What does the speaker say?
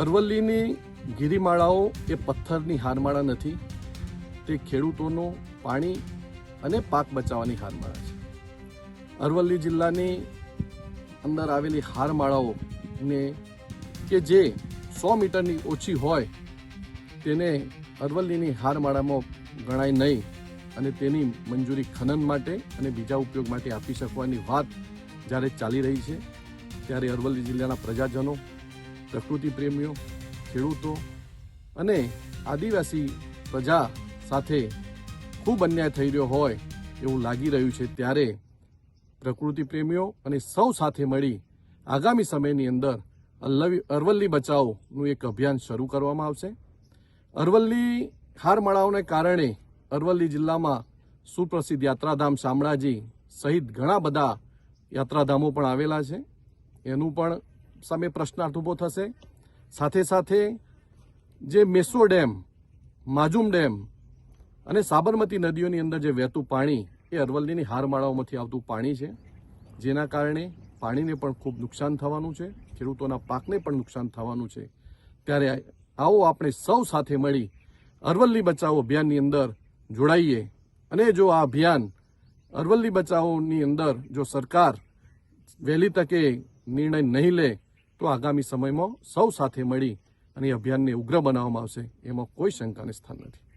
અરવલ્લીની ગિરિમાળાઓ એ પથ્થરની હારમાળા નથી, તે ખેડૂતોનું પાણી અને પાક બચાવવાની હારમાળા છે. અરવલ્લી જિલ્લાની અંદર આવેલી હારમાળાઓને કે જે સો મીટરની ઓછી હોય, તેને અરવલ્લીની હારમાળામાં ગણાય નહીં અને તેની મંજૂરી ખનન માટે અને બીજા ઉપયોગ માટે આપી શકવાની વાત જ્યારે ચાલી રહી છે, ત્યારે અરવલ્લી જિલ્લાના પ્રજાજનો પ્રકૃતિ પ્રેમીઓ, ખેડૂતો અને આદિવાસી પ્રજા સાથે ખૂબ અન્યાય થઈ રહ્યો હોય એવું લાગી રહ્યું છે ત્યારે પ્રકૃતિ પ્રેમીઓ અને સૌ સાથે મળી આગામી સમયની અંદર અલ્લવી, અરવલ્લી બચાવનું એક અભિયાન શરૂ કરવામાં આવશે. અરવલ્લી હારમાળાઓને કારણે અરવલ્લી જિલ્લામાં સુપ્રસિદ્ધ યાત્રાધામ શામળાજી સહિત ઘણા બધા યાત્રાધામો પણ આવેલા છે. એનું પણ સામે પ્રશ્નાર્થ ઊભો થશે. સાથે સાથે જે મેસો ડેમ, માજુમ ડેમ અને સાબરમતી નદીઓની અંદર જે વહેતું પાણી એ અરવલ્લીની હારમાળાઓમાંથી આવતું પાણી છે. જેના કારણે પાણીને પણ ખૂબ નુકસાન થવાનું છે. ખેડૂતોના પાકને પણ નુકસાન થવાનું છે. ત્યારે આવો આપણે સૌ સાથે મળી અરવલ્લી બચાવો અભિયાનની અંદર જોડાઈએ. અને જો આ અભિયાન અરવલ્લી બચાવોની અંદર જો સરકાર વહેલી તકે નિર્ણય નહીં લે તો આગામી સમયમાં સૌ સાથે મળી અને અભિયાનને ઉગ્ર બનાવવામાં આવશે, એમાં કોઈ શંકાને સ્થાન નથી.